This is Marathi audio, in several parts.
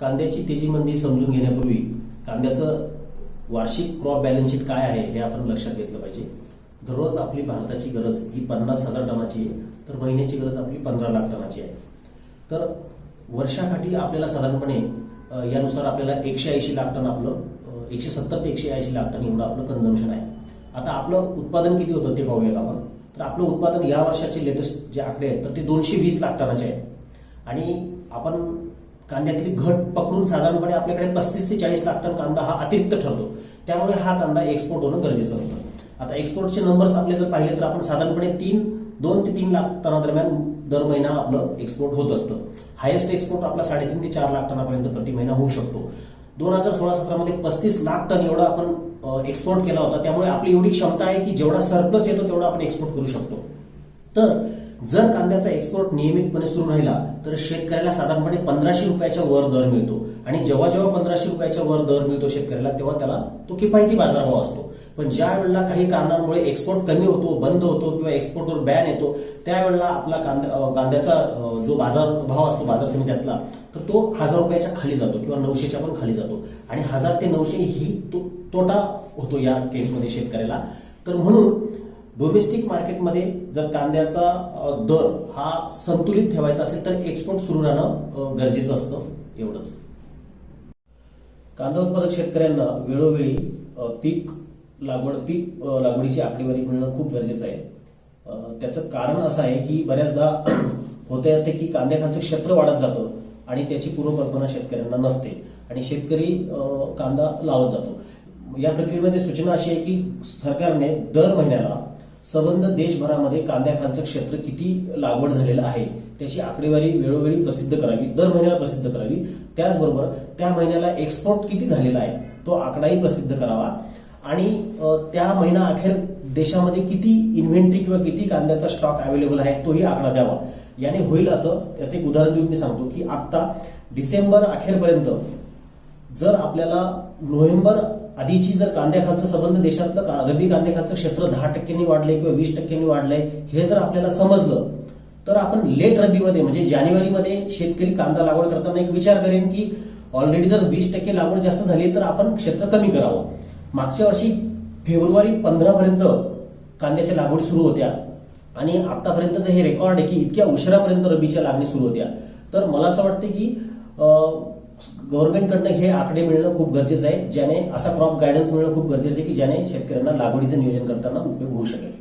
कांद्याची तेजी मंदी समजून घेण्यापूर्वी कांद्याचं वार्षिक क्रॉप बॅलन्स शीट काय आहे हे आपण लक्षात घेतलं पाहिजे. दररोज आपली भारताची गरज ही पन्नास हजार टनाची आहे तर महिन्याची गरज आपली पंधरा लाख टनाची आहे. तर वर्षाकाठी आपल्याला साधारणपणे यानुसार आपल्याला एकशे ऐंशी लाख टन आपलं एकशे सत्तर ते एकशे ऐंशी लाख टन एवढं आपलं कन्झम्पशन आहे. आता आपलं उत्पादन किती होतं ते पाहूयात आपण. तर आपलं उत्पादन या वर्षाचे लेटेस्ट जे आकडे आहेत तर ते दोनशे वीस लाख टनाचे आहेत. आणि आपण कांद्यातली घट पकडून साधारणपणे आपल्याकडे पस्तीस ते चाळीस लाख टन कांदा हा अतिरिक्त ठरतो. त्यामुळे हा कांदा एक्सपोर्ट होणं गरजेचं असतं. आता एक्सपोर्टचे नंबर्स आपले जर पाहिले तर आपण साधारणपणे तीन दोन ते तीन लाख टनादरम्यान दर महिना आपलं एक्सपोर्ट होत असतं. हायेस्ट एक्सपोर्ट आपला साडेतीन ते चार लाख टनापर्यंत प्रति महिना होऊ शकतो. दोन हजार सोळा सतरामध्ये पस्तीस लाख टन एवढा आपण एक्सपोर्ट केला होता. त्यामुळे आपली एवढी क्षमता आहे की जेवढा सरप्लस येतो तेवढा आपण एक्सपोर्ट करू शकतो. तर जर कांद्याचा एक्सपोर्ट नियमितपणे सुरू राहिला तर शेतकऱ्याला साधारणपणे पंधराशे रुपयाच्या वर दर मिळतो. आणि जेव्हा जेव्हा पंधराशे रुपयाच्या वर दर मिळतो शेतकऱ्याला तेव्हा त्याला तो किफायती बाजारभाव असतो. पण ज्या वेळेला काही कारणांमुळे एक्सपोर्ट कमी होतो बंद होतो किंवा एक्सपोर्टवर बॅन येतो त्यावेळेला आपला कांदा कांद्याचा जो बाजार भाव असतो बाजार समित्यातला तर तो हजार रुपयाच्या खाली जातो किंवा नऊशेच्या पण खाली जातो. आणि हजार ते नऊशे ही तो- तोटा होतो या केसमध्ये शेतकऱ्याला. तर म्हणून डोमेस्टिक मार्केटमध्ये जर कांद्याचा दर हा संतुलित ठेवायचा असेल तर एक्सपोर्ट सुरू राहणं गरजेचं असतं एवढंच. कांदा उत्पादक शेतकऱ्यांना वेळोवेळी पीक लागवड पीक लागवडीची आकडेवारी मिळणं खूप गरजेचं आहे. त्याचं कारण असं आहे की बऱ्याचदा होते असे की कांद्याखालचं क्षेत्र वाढत जातं आणि त्याची पूर्वकल्पना शेतकऱ्यांना नसते आणि शेतकरी कांदा लावत जातो. या प्रक्रियेमध्ये सूचना अशी आहे की सरकारने दर महिन्याला सबंध देशभरामध्ये कांद्याखालचं क्षेत्र किती लागवड झालेलं आहे त्याची आकडेवारी वेळोवेळी प्रसिद्ध करावी दर महिन्याला प्रसिद्ध करावी. त्याचबरोबर त्या महिन्याला एक्सपोर्ट किती झालेला आहे तो आकडाही प्रसिद्ध करावा. आणि त्या महिना अखेर देशामध्ये किती इन्व्हेंटरी किंवा किती कांद्याचा स्टॉक अवेलेबल आहे तोही आकडा द्यावा. याने होईल असं त्याचं एक उदाहरण देऊन मी सांगतो की आत्ता डिसेंबर अखेरपर्यंत जर आपल्याला नोव्हेंबर आधीची जर कांद्याखालचा संबंध देशातलं का- रब्बी कांद्याखालचं क्षेत्र दहा टक्क्यांनी वाढलंय किंवा वीस टक्क्यांनी वाढलंय हे जर आपल्याला समजलं तर आपण लेट रब्बीमध्ये म्हणजे जानेवारीमध्ये शेतकरी कांदा लागवड करताना एक विचार करेन की ऑलरेडी जर वीस टक्के लागवड जास्त झाली तर आपण क्षेत्र कमी करावं. मागच्या वर्षी फेब्रुवारी पंधरा पर्यंत कांद्याच्या लागवडी सुरू होत्या. आणि आतापर्यंतचं हे रेकॉर्ड आहे की इतक्या उशिरापर्यंत रब्बीच्या लागणी सुरू होत्या. तर मला असं वाटतं की गव्हर्नमेंटकडनं हे आकडे मिळणं खूप गरजेचं आहे ज्याने असा क्रॉप गायडन्स मिळणं खूप गरजेचं आहे की ज्याने शेतकऱ्यांना लागवडीचं नियोजन करताना उपयोग होऊ शकेल.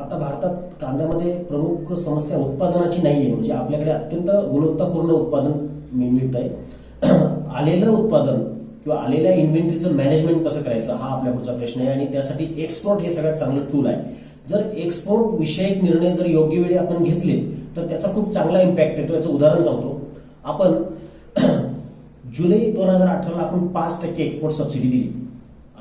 आता भारतात कांद्यामध्ये प्रमुख समस्या उत्पादनाची नाही आहे म्हणजे आपल्याकडे अत्यंत गुणवत्तापूर्ण उत्पादन मिळत आहे आलेलं उत्पादन किंवा आलेल्या इन्व्हेंटरीचं मॅनेजमेंट कसं करायचं हा आपल्या पुढचा प्रश्न आहे. आणि त्यासाठी एक्सपोर्ट हे सगळ्यात चांगलं टूल आहे. जर एक्सपोर्ट विषयक निर्णय जर योग्य वेळी आपण घेतले तर त्याचा खूप चांगला इम्पॅक्ट येतो. याचं उदाहरण सांगतो. आपण जुलै दोन हजार अठराला आपण पाच टक्के एक्सपोर्ट सबसिडी दिली.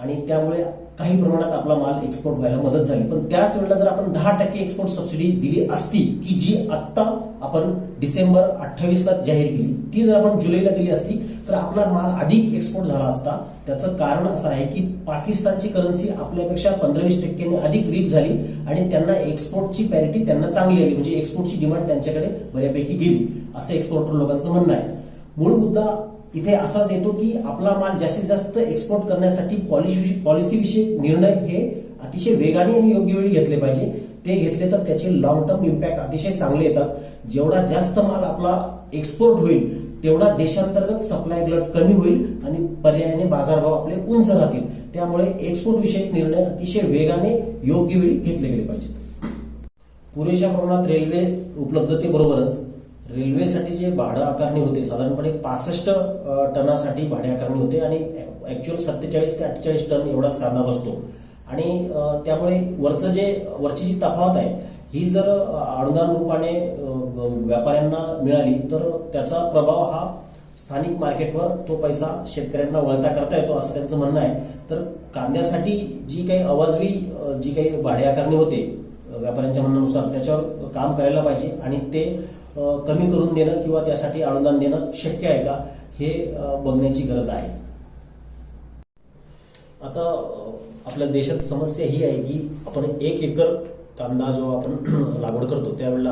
आणि त्यामुळे काही प्रमाणात आपला माल एक्सपोर्ट व्हायला मदत झाली. पण त्याच वेळेला जर आपण दहा टक्के एक्सपोर्ट सबसिडी दिली असती की जी आत्ता आपण डिसेंबर अठ्ठावीसला जाहीर केली ती जर आपण जुलैला दिली असती तर आपला माल अधिक एक्सपोर्ट झाला असता त्याचं कारण असं आहे की पाकिस्तानची करन्सी आपल्यापेक्षा पंधरा वीस टक्क्यांनी अधिक वीक झाली आणि त्यांना एक्सपोर्टची पॅरिटी त्यांना चांगली आली. म्हणजे एक्सपोर्टची डिमांड त्यांच्याकडे बऱ्यापैकी गेली असं एक्सपोर्टर लोकांचं म्हणणं आहे. मूळ मुद्दा इथे असाच येतो की आपला माल जास्तीत जास्त एक्सपोर्ट करण्यासाठी पॉलिसी पॉलिसी विषयक निर्णय हे अतिशय वेगाने आणि योग्य वेळी घेतले पाहिजे. ते घेतले तर त्याचे लॉंग टर्म इम्पॅक्ट अतिशय चांगले येतात. जेवढा जास्त माल आपला एक्सपोर्ट होईल तेवढा देशांतर्गत सप्लाय ग्लट कमी होईल आणि पर्यायाने बाजारभाव आपले उंच राहतील. त्यामुळे एक्सपोर्ट विषयक निर्णय अतिशय वेगाने योग्य वेळी घेतले गेले पाहिजेत. पुरेशा प्रमाणात रेल्वे उपलब्धतेबरोबरच रेल्वेसाठी जे भाडं आकारणी होते साधारणपणे पासष्ट टनासाठी भाडे आकारणी होते आणि ऍक्च्युअल सत्तेचाळीस ते अठ्ठेचाळीस टन एवढाच कांदा बसतो. आणि त्यामुळे वरचं जे वरची जी तफावत आहे ही जर अनुदान रूपाने व्यापाऱ्यांना मिळाली तर त्याचा प्रभाव हा स्थानिक मार्केटवर तो पैसा शेतकऱ्यांना वळता करता येतो असं त्यांचं म्हणणं आहे. तर कांद्यासाठी जी काही अवाजवी जी काही भाडे आकारणी होते व्यापाऱ्यांच्या म्हणण्यानुसार त्याच्यावर काम करायला पाहिजे आणि ते कमी करून देणं किंवा त्यासाठी अनुदान देणं शक्य आहे का हे बघण्याची गरज आहे. आता आपल्या देशात समस्या ही आहे की आपण एक एकर कांदा जो आपण लागवड करतो त्यावेळेला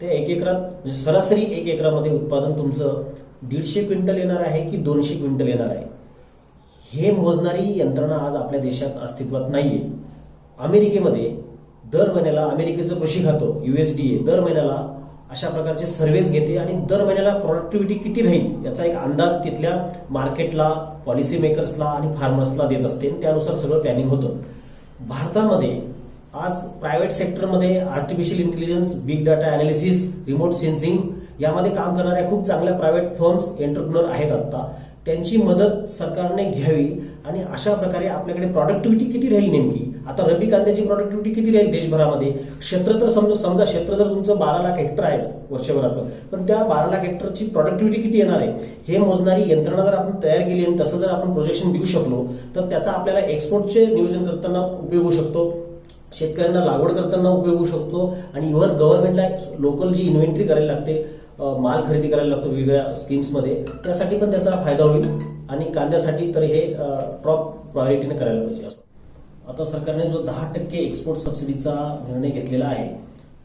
ते एक एकरात म्हणजे सरासरी एक एकरामध्ये उत्पादन तुमचं दीडशे क्विंटल येणार आहे की दोनशे क्विंटल येणार आहे? हे मोजणारी यंत्रणा आज आपल्या देशात अस्तित्वात नाहीये. अमेरिकेमध्ये दर महिन्याला अमेरिकेचं कृषी खातं युएसडीए दर महिन्याला अशा प्रकारचे सर्वेज घेते आणि दर महिन्याला प्रोडक्टिव्हिटी किती राहील याचा एक अंदाज तिथल्या मार्केटला पॉलिसी मेकर्सला आणि फार्मर्सला देत असते त्यानुसार सगळं प्लॅनिंग होतं. भारतामध्ये आज प्रायव्हेट सेक्टरमध्ये artificial intelligence big data analysis remote sensing यामध्ये काम करणाऱ्या खूप चांगल्या प्रायव्हेट फर्म्स एंटरप्रिनर आहेत आता. त्यांची मदत सरकारने घ्यावी आणि अशा प्रकारे आपल्याकडे प्रॉडक्टिव्हिटी किती राहील नेमकी? आता रबी कांद्याची प्रॉडक्टिव्हिटी किती राहील देशभरामध्ये? क्षेत्र तर समजा समजा क्षेत्र जर तुमचं बारा लाख हेक्टर आहे वर्षभराचं पण त्या बारा लाख हेक्टरची प्रॉडक्टिव्हिटी किती येणार आहे? हे मोजणारी यंत्रणा जर आपण तयार केली आणि तसं जर आपण प्रोजेक्शन देऊ शकलो तर त्याचा आपल्याला एक्सपोर्टचे नियोजन करताना उपयोग होऊ शकतो. शेतकऱ्यांना लागवड करताना उपयोग होऊ शकतो आणि इव्हन गव्हर्नमेंटला लोकल जी इन्व्हेंटरी करायला लागते माल खरेदी करायला लागतो वेगवेगळ्या स्कीम्समध्ये त्यासाठी पण त्याचा फायदा होईल आणि कांद्यासाठी तर हे टॉप प्रायोरिटीने करायला पाहिजे असं. आता सरकारने जो दहा टक्के एक्सपोर्ट सबसिडीचा निर्णय घेतलेला आहे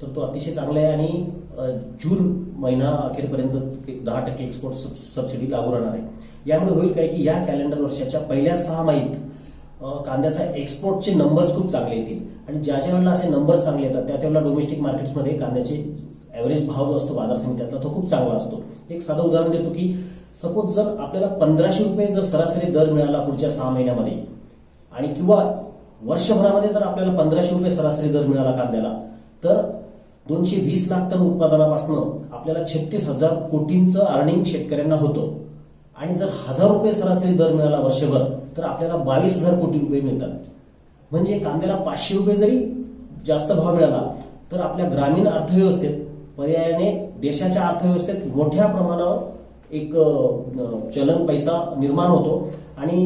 तर तो अतिशय चांगला आहे आणि जून महिना अखेरपर्यंत दहा टक्के एक्सपोर्ट सबसिडी लागू राहणार आहे. यामुळे होईल काय की या कॅलेंडर वर्षाच्या पहिल्या सहा माहीत कांद्याचा एक्सपोर्टचे नंबर्स खूप चांगले येतील. आणि ज्या ज्या वेळेला असे नंबर चांगले येतात त्या त्यावेळेला डोमेस्टिक मार्केट्समध्ये कांद्याचे ॲव्हरेज भाव जो असतो बाजार समित्यातला तो खूप चांगला असतो. एक साधं उदाहरण देतो की सपोज जर आपल्याला पंधराशे रुपये जर सरासरी दर मिळाला पुढच्या सहा महिन्यामध्ये आणि किंवा वर्षभरामध्ये जर आपल्याला पंधराशे रुपये सरासरी दर मिळाला कांद्याला तर दोनशे वीस लाख टन उत्पादनापासून आपल्याला छत्तीस हजार कोटींचं अर्निंग शेतकऱ्यांना होतं. आणि जर हजार रुपये सरासरी दर मिळाला वर्षभर तर आपल्याला बावीस हजार कोटी रुपये मिळतात. म्हणजे कांद्याला पाचशे रुपये जरी जास्त भाव मिळाला तर आपल्या ग्रामीण अर्थव्यवस्थेत पर्यायाने देशाच्या अर्थव्यवस्थेत मोठ्या प्रमाणावर एक चलन पैसा निर्माण होतो. आणि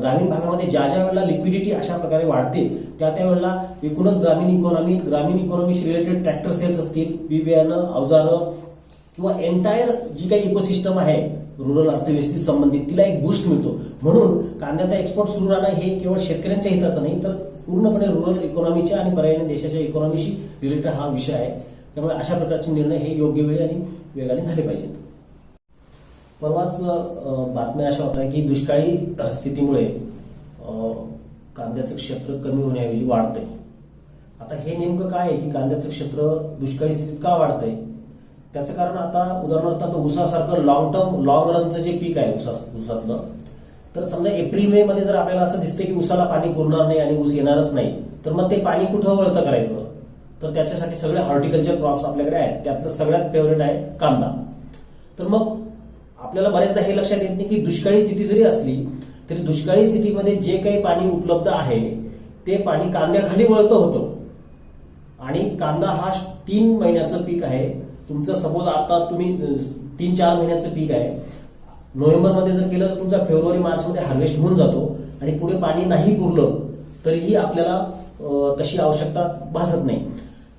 ग्रामीण भागामध्ये ज्या ज्या वेळेला लिक्विडिटी अशा प्रकारे वाढते त्या त्या वेळेला एकूणच ग्रामीण इकॉनॉमी ग्रामीण इकॉनॉमीशी रिलेटेड ट्रॅक्टर सेल्स असतील बी बियाणं अवजारं किंवा एंटायर जी काही इकोसिस्टम आहे रुरल अर्थव्यवस्थेशी संबंधित तिला एक बूस्ट मिळतो. म्हणून कांद्याचा एक्सपोर्ट सुरू राहणं हे केवळ शेतकऱ्यांच्या हिताचं नाही तर पूर्णपणे रुरल इकॉनॉमीच्या आणि पर्यायाने देशाच्या इकॉनॉमीशी रिलेटेड हा विषय आहे. त्यामुळे अशा प्रकारचे निर्णय हे योग्य वेळी आणि वेगाने झाले पाहिजेत. परवाच बातम्या अशा होत्या की दुष्काळी स्थितीमुळे कांद्याचं क्षेत्र कमी होण्याऐवजी वाढतंय. आता हे नेमकं काय आहे की कांद्याचं क्षेत्र दुष्काळी स्थितीत का वाढतंय? त्याचं कारण आता उदाहरणार्थ आता ऊसासारखं लॉंग टर्म लॉंग रनचं जे पीक आहे ऊसा ऊसातलं तर समजा एप्रिल मे मध्ये जर आपल्याला असं दिसतं की ऊसाला पाणी पुरणार नाही आणि ऊस येणारच नाही तर मग ते पाणी कुठं वळतं करायचं? तर त्याच्यासाठी सगळे हॉर्टिकल्चर क्रॉप्स आपल्याकडे आहेत. त्यातलं सगळ्यात फेवरेट आहे कांदा. तर मग आपल्याला बऱ्याचदा हे लक्षात येत नाही की दुष्काळी स्थिती जरी असली तरी दुष्काळी स्थितीमध्ये जे काही पाणी उपलब्ध आहे ते पाणी कांद्याखाली वळतं होतं. आणि कांदा हा तीन महिन्याचं पीक आहे तुमचं सपोज आता तुम्ही तीन चार महिन्याचं पीक आहे. नोव्हेंबरमध्ये जर केलं तर तुमचा फेब्रुवारी मार्चमध्ये हार्वेस्ट होऊन जातो आणि पुढे पाणी नाही पुरलं तरीही आपल्याला तशी आवश्यकता भासत नाही.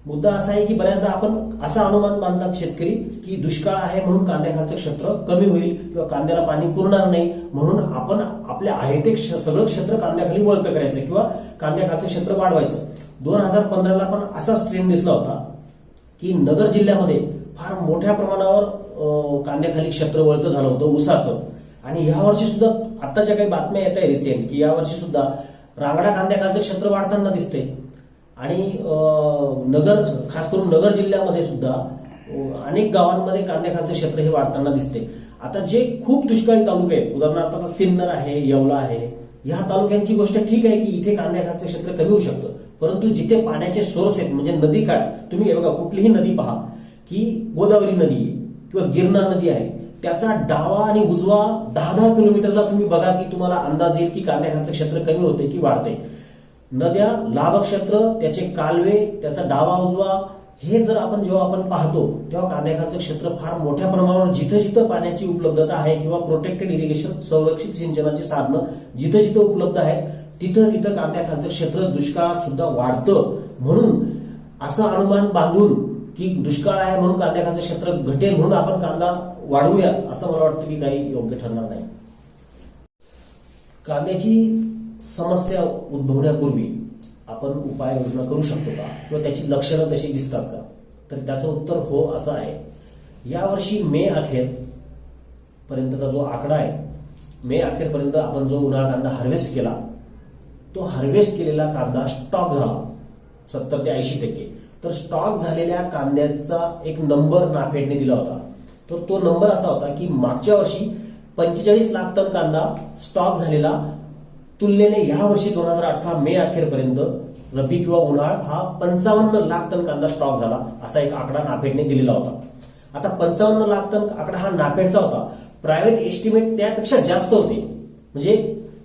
मुद्दा असा आहे की बऱ्याचदा आपण असा अनुमान मानतात शेतकरी की दुष्काळ आहे म्हणून कांद्याखालचं क्षेत्र कमी होईल किंवा कांद्याला पाणी पुरणार नाही म्हणून आपण आपल्या आहे ते क्ष- सगळं क्षेत्र कांद्याखाली वळतं करायचं किंवा कांद्याखालचं क्षेत्र वाढवायचं. दोन हजार पंधराला पण असाच ट्रेंड दिसला होता की नगर जिल्ह्यामध्ये फार मोठ्या प्रमाणावर कांद्याखाली क्षेत्र वळतं झालं होतं ऊसाचं. आणि यावर्षी सुद्धा आत्ताच्या काही बातम्या येत आहे रिसेंट की यावर्षी सुद्धा रांगडा कांद्याखालचं क्षेत्र वाढताना दिसते आणि नगर खास करून नगर जिल्ह्यामध्ये सुद्धा अनेक गावांमध्ये कांद्याखालचं क्षेत्र हे वाढताना दिसते आता जे खूप दुष्काळी तालुके आहेत उदाहरणार्थ आता सिन्नर आहे येवला आहे ह्या तालुक्यांची गोष्ट ठीक आहे की इथे कांद्याखालचं क्षेत्र कमी होऊ शकतं. परंतु जिथे पाण्याचे सोर्स आहेत म्हणजे नदी काठ तुम्ही हे बघा कुठलीही नदी पहा की गोदावरी नदी किंवा गिरणा नदी आहे त्याचा डावा आणि उजवा दहा दहा किलोमीटरला तुम्ही बघा की तुम्हाला अंदाज येईल की कांद्याखालचं क्षेत्र कमी होते की वाढते. नद्या लाभक्षेत्र त्याचे कालवे त्याचा डावा उजवा हे जर आपण जेव्हा आपण पाहतो तेव्हा कांद्याखालचं क्षेत्र फार मोठ्या प्रमाणावर जिथं जिथं पाण्याची उपलब्धता आहे किंवा प्रोटेक्टेड इरिगेशन संरक्षित सिंचनाची साधनं जिथं जिथं उपलब्ध आहेत तिथं तिथं कांद्याखालचं क्षेत्र दुष्काळात सुद्धा वाढतं. म्हणून असं अनुमान बांधून की दुष्काळ आहे म्हणून कांद्याखालचं क्षेत्र घटेल म्हणून आपण कांदा वाढवूयात असं मला वाटतं की काही योग्य ठरणार नाही. कांद्याची समस्या उद्भवण्यापूर्वी आपण उपाययोजना करू शकतो का? किंवा त्याची लक्षणं तशी दिसतात का? तर त्याचं उत्तर हो असं आहे. यावर्षी मे अखेर पर्यंतचा जो आकडा आहे मे अखेरपर्यंत आपण जो उन्हाळा कांदा हार्वेस्ट केला तो हार्वेस्ट केलेला कांदा स्टॉक झाला सत्तर ते ऐंशी टक्के. तर स्टॉक झालेल्या कांद्याचा एक नंबर नाफेडने दिला होता. तर तो नंबर असा होता की मागच्या वर्षी पंचेचाळीस लाख टन कांदा स्टॉक झालेला. तुलनेने या वर्षी दोन हजार अठरा मे अखेरपर्यंत रब्बी किंवा उन्हाळ हा पंचावन्न लाख टन कांदा स्टॉक झाला असा एक आकडा नाफेडने दिलेला होता. आता पंचावन्न लाख टन आकडा हा नाफेडचा होता. प्रायव्हेट एस्टिमेट त्यापेक्षा जास्त होते. म्हणजे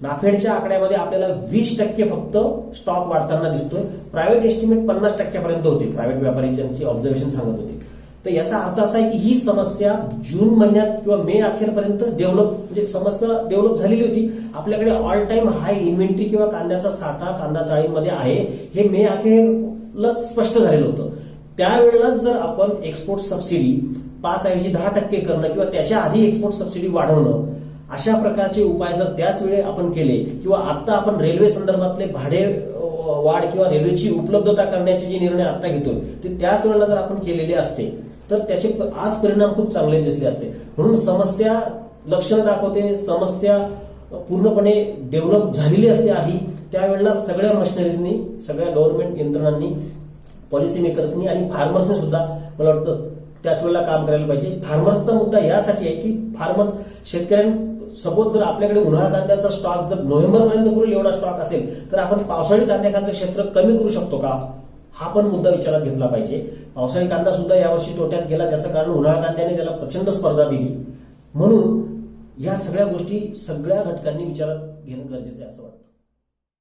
नाफेडच्या आकड्यामध्ये आपल्याला वीस टक्के फक्त स्टॉक वाढताना दिसतोय. प्रायव्हेट एस्टिमेट पन्नास टक्क्यापर्यंत होते. प्रायव्हेट व्यापारीच्यांचे ऑब्झर्वेशन सांगत होते. तर याचा अर्थ असा आहे की ही समस्या जून महिन्यात किंवा मे अखेरपर्यंतच डेव्हलप म्हणजे समस्या डेव्हलप झालेली होती. आपल्याकडे ऑल टाइम हाय इन्व्हेंटरी किंवा कांद्याचा साठा कांदा चाळींमध्ये आहे. हे मे अखेरला स्पष्ट झालेलं होतं. त्यावेळेला जर आपण एक्सपोर्ट सबसिडी पाच ऐवजी दहा टक्के करणं किंवा त्याच्या आधी एक्सपोर्ट सबसिडी वाढवणं अशा प्रकारचे उपाय जर त्याच वेळी आपण केले किंवा आता आपण रेल्वे संदर्भातले भाडे वाढ किंवा रेल्वेची उपलब्धता करण्याचे जे निर्णय आता घेतोय ते त्याच वेळेला जर आपण केलेले असते तर त्याचे आज परिणाम खूप चांगले दिसले असते. म्हणून समस्या लक्षणं दाखवते समस्या पूर्णपणे डेव्हलप झालेली असते आधी त्यावेळेला सगळ्या मशिनरीजनी सगळ्या गव्हर्नमेंट यंत्रणांनी पॉलिसी मेकर्सनी आणि फार्मर्सनी सुद्धा मला वाटतं त्याच वेळेला काम करायला पाहिजे. फार्मर्सचा मुद्दा यासाठी आहे की फार्मर्स शेतकऱ्यांनी सपोज जर आपल्याकडे उन्हाळा कांद्याचा स्टॉक जर नोव्हेंबर पर्यंत पुरेल एवढा स्टॉक असेल तर आपण पावसाळी कांद्याखालचं क्षेत्र कमी करू शकतो का? हा पण मुद्दा विचारात घेतला पाहिजे. पावसाळी कांदा सुद्धा यावर्षी तोट्यात गेला. त्याचं कारण उन्हाळा कांद्याने त्याला प्रचंड स्पर्धा दिली. म्हणून या सगळ्या गोष्टी सगळ्या घटकांनी विचारात घेणं गरजेचं आहे असं वाटतं.